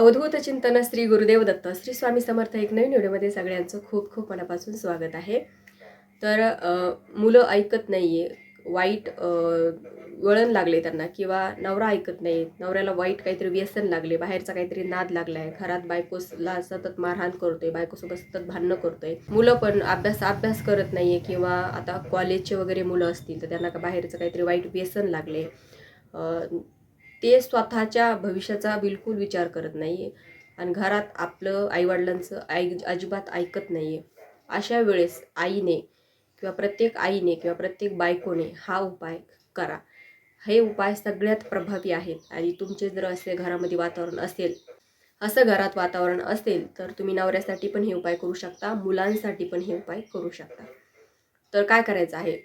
अवधूत चिंतन श्री गुरुदेव दत्त श्री स्वामी समर्थ एक नवीन व्हिडिओमध्ये सगळ्यांचं खूप खूप मनापासून स्वागत आहे. तर मुलं ऐकत नाही आहे वाईट वळण लागले त्यांना किंवा नवरा ऐकत नाही नवऱ्याला वाईट काहीतरी व्यसन लागले बाहेरचा काहीतरी नाद लागला आहे घरात बायकोला सतत मारहाण करतोय बायकोसोबत सतत भांडणं करतोय. मुलं पण अभ्यास अभ्यास करत नाही आहे किंवा आता कॉलेजचे वगैरे मुलं असतील तर त्यांना का बाहेरचं काहीतरी वाईट व्यसन लागले. ते स्वतःच्या भविष्याचा बिलकुल विचार करत नाही आहे आणि घरात आपलं आईवडिलांचं आई अजिबात ऐकत नाही आहे अशा वेळेस आईने किंवा प्रत्येक आईने किंवा प्रत्येक बायकोने हा उपाय करा. हे उपाय सगळ्यात प्रभावी आहेत. आणि तुमचे जर असे घरामध्ये वातावरण असेल असं घरात वातावरण असेल तर तुम्ही नवऱ्यासाठी पण हे उपाय करू शकता मुलांसाठी पण हे उपाय करू शकता. तर काय करायचं आहे?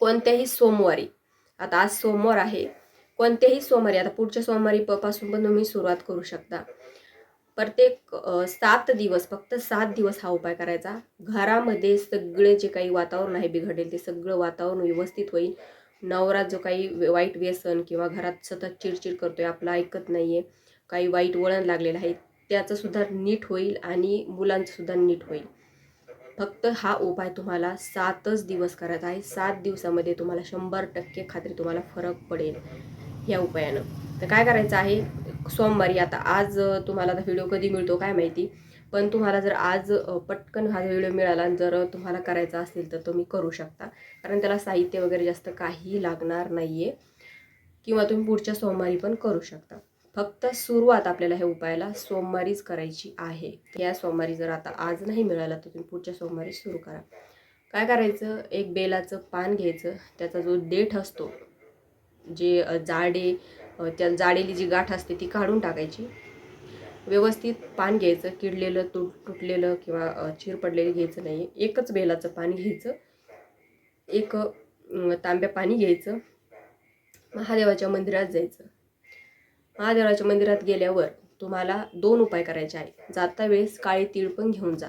कोणत्याही सोमवारी आता आज सोमवार आहे कोणत्याही सोमवारी आता पुढच्या सोमवारी प पासून पण तुम्ही सुरुवात करू शकता. प्रत्येक सात दिवस फक्त सात दिवस हा उपाय करायचा. घरामध्ये सगळे जे काही वातावरण आहे बिघडेल ते सगळं वातावरण व्यवस्थित होईल. नवरा जो काही वाईट व्यसन किंवा घरात सतत चिडचिड करतोय आपलं ऐकत नाही आहे काही वाईट वळण लागलेलं आहे त्याचं सुद्धा नीट होईल आणि मुलांचं सुद्धा नीट होईल. फक्त हा उपाय तुम्हाला सातच दिवस करायचा आहे. सात दिवसामध्ये तुम्हाला शंभर टक्के खात्री तुम्हाला फरक पडेल. या उपायानं. तर काय करायचं आहे? सोमवारी आता आज तुम्हाला आता व्हिडिओ कधी मिळतो काय माहिती? पण तुम्हाला जर आज पटकन हा व्हिडिओ मिळाला आणि जर तुम्हाला करायचा असेल तर तुम्ही करू शकता. कारण त्याला साहित्य वगैरे जास्त काहीही लागणार नाही आहे किंवा तुम्ही पुढच्या सोमवारी पण करू शकता. फक्त सुरुवात आपल्याला ह्या उपायाला सोमवारीच करायची आहे. या सोमवारी जर आता आज नाही मिळाला तर तुम्ही पुढच्या सोमवारी सुरू करा. काय करायचं? एक बेलाचं पान घ्यायचं. त्याचा जो देठ असतो जे जाडे त्या जाडेली जी गाठ असते ती काढून टाकायची. व्यवस्थित पान घ्यायचं किडलेलं तुट तुटलेलं किंवा चीर पडलेलं घ्यायचं नाही. एकच बेलाचं पाणी घ्यायचं. एक तांब्या पाणी घ्यायचं. महादेवाच्या मंदिरात जायचं. महादेवाच्या मंदिरात गेल्यावर तुम्हाला दोन उपाय करायचे आहे जाता वेळेस काळे तीळ पण घेऊन जा.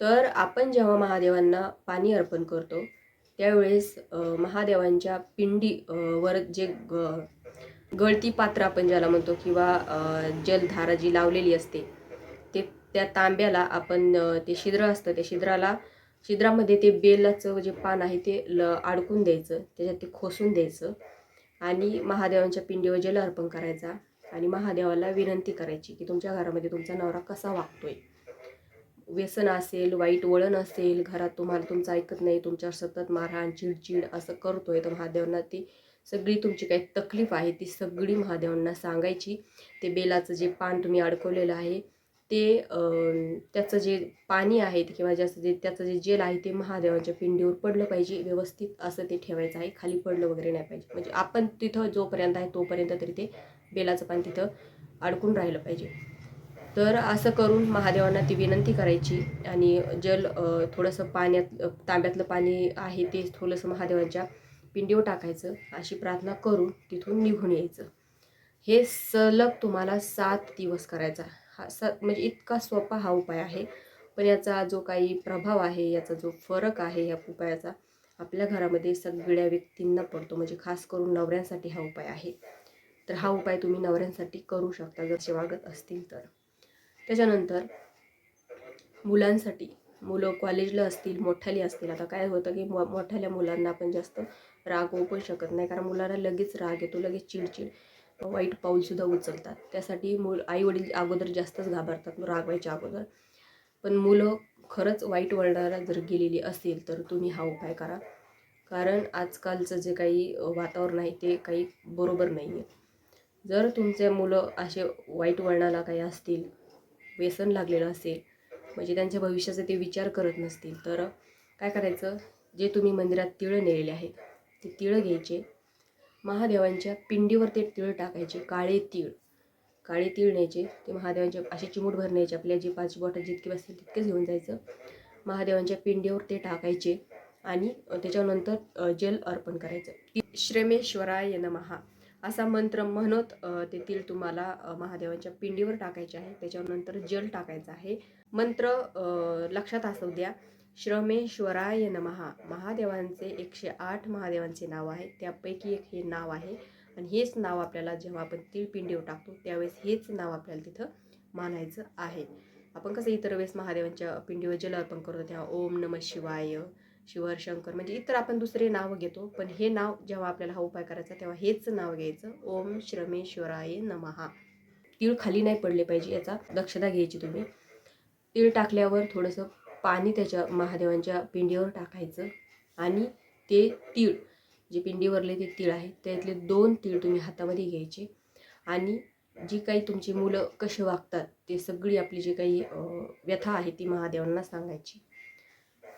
तर आपण जेव्हा महादेवांना पाणी अर्पण करतो त्यावेळेस महादेवांच्या पिंडी वर जे ग गळती पात्र आपण ज्याला म्हणतो किंवा जलधारा जी लावलेली असते ते त्या तांब्याला आपण ते छिद्र असतं त्या छिद्राला छिद्रामध्ये ते बेलाचं जे पान आहे ते ल अडकून द्यायचं त्याच्यात ते खोसून द्यायचं आणि महादेवांच्या पिंडीवर जल अर्पण करायचा आणि महादेवाला विनंती करायची की तुमच्या घरामध्ये तुमचा नवरा कसा वागतोय. व्यसन असेल वाईट वळण असेल घरात तुम्हाला तुमचं ऐकत नाही तुमच्यावर सतत मारहाण चिडचिड असं करतोय तर महादेवांना ती सगळी तुमची काही तकलीफ आहे ती सगळी महादेवांना सांगायची. ते बेलाचं जे पान तुम्ही अडकवलेलं आहे ते त्याचं जे पाणी आहे किंवा ज्याचं जे त्याचं जे जेल आहे ते महादेवांच्या पिंडीवर पडलं पाहिजे व्यवस्थित असं ते ठेवायचं आहे खाली पडलं वगैरे नाही पाहिजे. म्हणजे आपण तिथं जोपर्यंत आहे तोपर्यंत तरी ते बेलाचं पान तिथं अडकून राहिलं पाहिजे. तर असं करून महादेवांना ती विनंती करायची आणि जल थोडंसं पाण्यात तांब्यातलं पाणी आहे ते थोडंसं महादेवांच्या पिंडीवर टाकायचं. अशी प्रार्थना करून तिथून निघून यायचं. हे सलग तुम्हाला सात दिवस करायचा. हा स म्हणजे इतका सोपा हा उपाय आहे. पण याचा जो काही प्रभाव आहे याचा जो फरक आहे या उपायाचा आपल्या घरामध्ये सगळ्या व्यक्तींना पडतो. म्हणजे खास करून नवऱ्यांसाठी हा उपाय आहे. तर हा उपाय तुम्ही नवऱ्यांसाठी करू शकता. जर वागत असतील तर. त्याच्यानंतर मुलांसाठी मुलं कॉलेजला असतील मोठ्याली असतील आता काय होतं की मो मोठ्याल्या मुलांना आपण जास्त रागवू पण शकत नाही कारण मुलांना लगेच राग येतो लगेच चिडचिड वाईट पाऊलसुद्धा उचलतात. त्यासाठी मूल आई वडील अगोदर जास्तच घाबरतात रागवायच्या अगोदर. पण मुलं खरंच वाईट वळणाला जर गेलेली असतील तर तुम्ही हा उपाय करा. कारण आजकालचं जे काही वातावरण आहे ते काही बरोबर नाही आहे जर तुमचे मुलं असे वाईट वळणाला काही असतील व्यसन लागलेलं असेल म्हणजे त्यांच्या भविष्याचा ते विचार करत नसतील तर काय करायचं? जे तुम्ही मंदिरात तिळं नेलेले आहेत ते तिळं घ्यायचे. महादेवांच्या पिंडीवर ते तिळ टाकायचे काळे तीळ. काळे तीळ न्यायचे ते महादेवांच्या असे चिमूटभर न्यायचे आपल्या जे पाच बॉटल जितके बसतील तितकेच घेऊन जायचं. महादेवांच्या पिंडीवर ते टाकायचे आणि त्याच्यानंतर जल अर्पण करायचं. श्रमेश्वराय नमहा असा मंत्र म्हणत ते तीळ तुम्हाला महादेवांच्या पिंडीवर टाकायचे आहे. त्याच्यानंतर जल टाकायचं आहे. मंत्र लक्षात असू द्या. श्रमेश्वराय नमहा महादेवांचे एकशे आठ महादेवांचे नाव आहे. त्यापैकी एक हे नाव आहे. आणि हेच नाव आपल्याला जेव्हा आपण तीळ पिंडीवर टाकतो त्यावेळेस हेच नाव आपल्याला तिथं मानायचं आहे. आपण कसं इतर वेळेस महादेवांच्या पिंडीवर जल अर्पण करतो तेव्हा ओम नम शिवाय शिवरशंकर म्हणजे इतर आपण दुसरे नाव घेतो पण हे नाव जेव्हा आपल्याला हा उपाय करायचा तेव्हा हेच नाव घ्यायचं ओम श्रमेश्वराय नमहा तीळ खाली नाही पडले पाहिजे याचा दक्षता घ्यायची तुम्ही. तीळ टाकल्यावर थोडंसं पाणी त्याच्या महादेवांच्या पिंडीवर टाकायचं आणि ते तीळ जे पिंडीवरले ते तीळ आहेत त्यातले दोन तीळ तुम्ही हातामध्ये घ्यायचे. आणि जी काही तुमची मुलं कसे वागतात ते सगळी आपली जी काही व्यथा आहे ती महादेवांना सांगायची.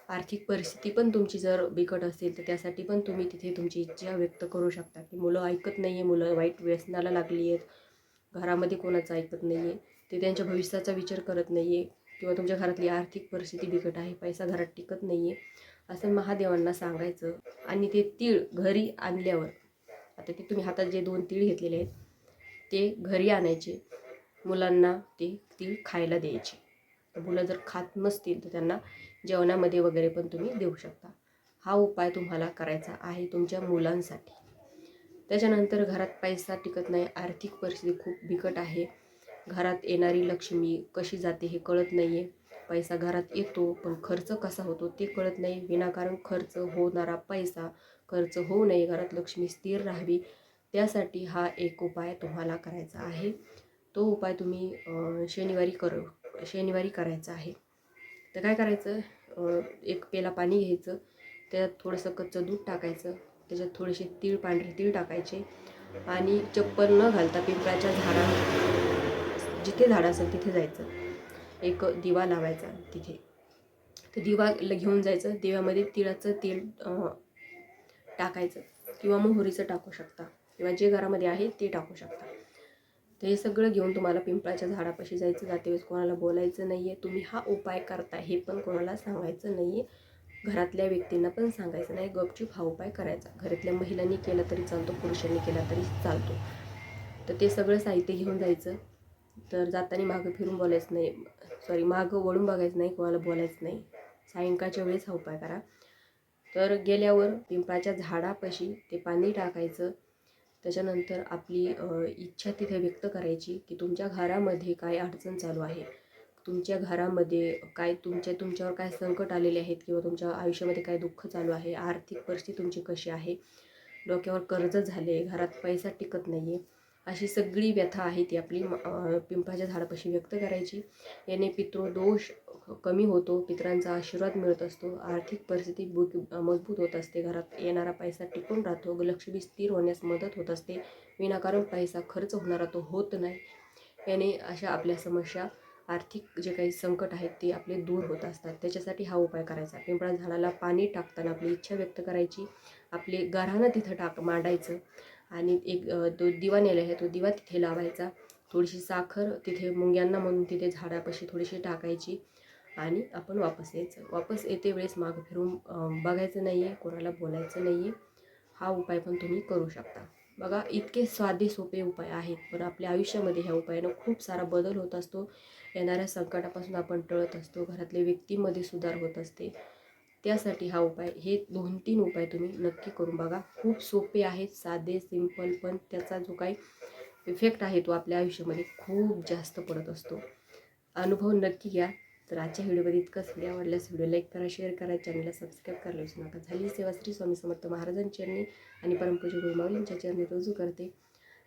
आर्थिक परिस्थिती पण तुमची जर बिकट असेल तर त्यासाठी पण तुम्ही तिथे तुमची इच्छा व्यक्त करू शकता की मुलं ऐकत नाही आहे मुलं वाईट व्यसनाला लागली आहेत घरामध्ये कोणाचं ऐकत नाही आहे ते त्यांच्या भविष्याचा विचार करत नाही आहे किंवा तुमच्या घरातली आर्थिक परिस्थिती बिकट आहे पैसा घरात टिकत नाही आहे असं महादेवांना सांगायचं. आणि ते तीळ घरी आणल्यावर आता ते तुम्ही हातात जे दोन तीळ घेतलेले आहेत ते घरी आणायचे. मुलांना ते तीळ खायला द्यायचे. मुलं जर खात नसतील तर त्यांना जेवणामध्ये वगैरे पण तुम्ही देऊ शकता. हा उपाय तुम्हाला करायचा आहे तुमच्या मुलांसाठी. त्याच्यानंतर घरात पैसा टिकत नाही आर्थिक परिस्थिती खूप बिकट आहे. घरात येणारी लक्ष्मी कशी जाते हे कळत नाही आहे पैसा घरात येतो पण खर्च कसा होतो ते कळत नाही. विनाकारण खर्च होणारा पैसा खर्च होऊ नये घरात लक्ष्मी स्थिर राहावी. त्यासाठी हा एक उपाय तुम्हाला करायचा आहे. तो उपाय तुम्ही शनिवारी करू शनिवारी करायचा आहे. तर काय करायचं? एक पेला पाणी घ्यायचं. त्याच्यात थोडंसं कच्चं दूध टाकायचं. त्याच्यात थोडेसे तीळ पांढरे तीळ टाकायचे. आणि चप्पल न घालता पिंपळाच्या झाडा जिथे झाड असेल तिथे जायचं. एक दिवा लावायचा तिथे. तर दिवा ल- घेऊन जायचं. दिव्यामध्ये तिळाचं तेल टाकायचं. किंवा मोहरीचं टाकू शकता. किंवा जे घरामध्ये आहे ते टाकू शकता. तर हे सगळं घेऊन तुम्हाला पिंपळाच्या झाडापाशी जायचं जातेवेळेस कोणाला बोलायचं नाही आहे तुम्ही हा उपाय करता हे पण कोणाला सांगायचं नाही आहे घरातल्या व्यक्तींना पण सांगायचं नाही. गपचूप हा उपाय करायचा. घरातल्या महिलांनी केला तरी चालतो पुरुषांनी केला तरी चालतो. तर ते सगळं साहित्य घेऊन जायचं. तर जाताना मागं फिरून बोलायचं नाही. सॉरी मागं वळून बघायचं नाही कोणाला बोलायचं नाही. सायंकाळच्या वेळेस हा उपाय करा. तर गेल्यावर पिंपळाच्या झाडापाशी ते पाणी टाकायचं. त्याच्यानंतर आपली इच्छा तिथे व्यक्त करायची की तुमच्या घरामध्ये काय अडचण चालू आहे? तुमच्या घरामध्ये काय तुमच्या तुमच्यावर काय संकट आलेले आहेत किंवा तुमच्या आयुष्यामध्ये काय दुःख चालू आहे? आर्थिक परिस्थिती तुमची कशी आहे? डोक्यावर कर्ज झाले घरात पैसा टिकत नाही आहे अशी सगळी व्यथा आहे ती आपली पिंपळाच्या झाडापाशी व्यक्त करायची. याने पितृदोष कमी होतो पितरांचा आशीर्वाद मिळत असतो आर्थिक परिस्थिती मजबूत होत असते घरात येणारा पैसा टिकून राहतो लक्ष्मी स्थिर होण्यास मदत होत असते विनाकारण पैसा खर्च होणारा तो होत नाही. याने अशा आपल्या समस्या आर्थिक जे काही संकट आहेत ते आपले दूर होत असतात. त्याच्यासाठी हा उपाय करायचा. पिंपळा झाडाला पाणी टाकताना आपली इच्छा व्यक्त करायची. आपले गाऱ्हाणं तिथं टाक मांडायचं. आणि एक तो दिवा नेला आहे तो दिवा तिथे लावायचा. थोडीशी साखर तिथे मुंग्यांना म्हणून तिथे झाडापाशी थोडीशी टाकायची आणि आपण वापस यायचं. वापस येते वेळेस मागं फिरून बघायचं नाही आहे कोणाला बोलायचं नाही आहे हा उपाय पण तुम्ही करू शकता. बघा इतके साधे सोपे उपाय आहेत पण आपल्या आयुष्यामध्ये ह्या उपायानं खूप सारा बदल होत असतो. येणाऱ्या संकटापासून आपण टळत असतो. घरातल्या व्यक्तीमध्ये सुधार होत असते. त्यासाठी हा उपाय हे दोन तीन उपाय तुम्ही नक्की करून बघा. खूप सोपे आहेत साधे सिंपल पण त्याचा जो काही इफेक्ट आहे तो आपल्या आयुष्यामध्ये खूप जास्त पडत असतो. अनुभव नक्की घ्या. तर आजच्या व्हिडिओमध्ये इतकंच. व्हिडिओ आवडल्यास व्हिडिओ लाईक करा शेअर करा चॅनलला सबस्क्राईब करायला विसरू नका. झाली सेवा श्री स्वामी समर्थ महाराजांची चरणी आणि परमपूज्य गुरुमाऊलींच्या चरणी रुजू करते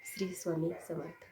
श्री स्वामी समर्थ.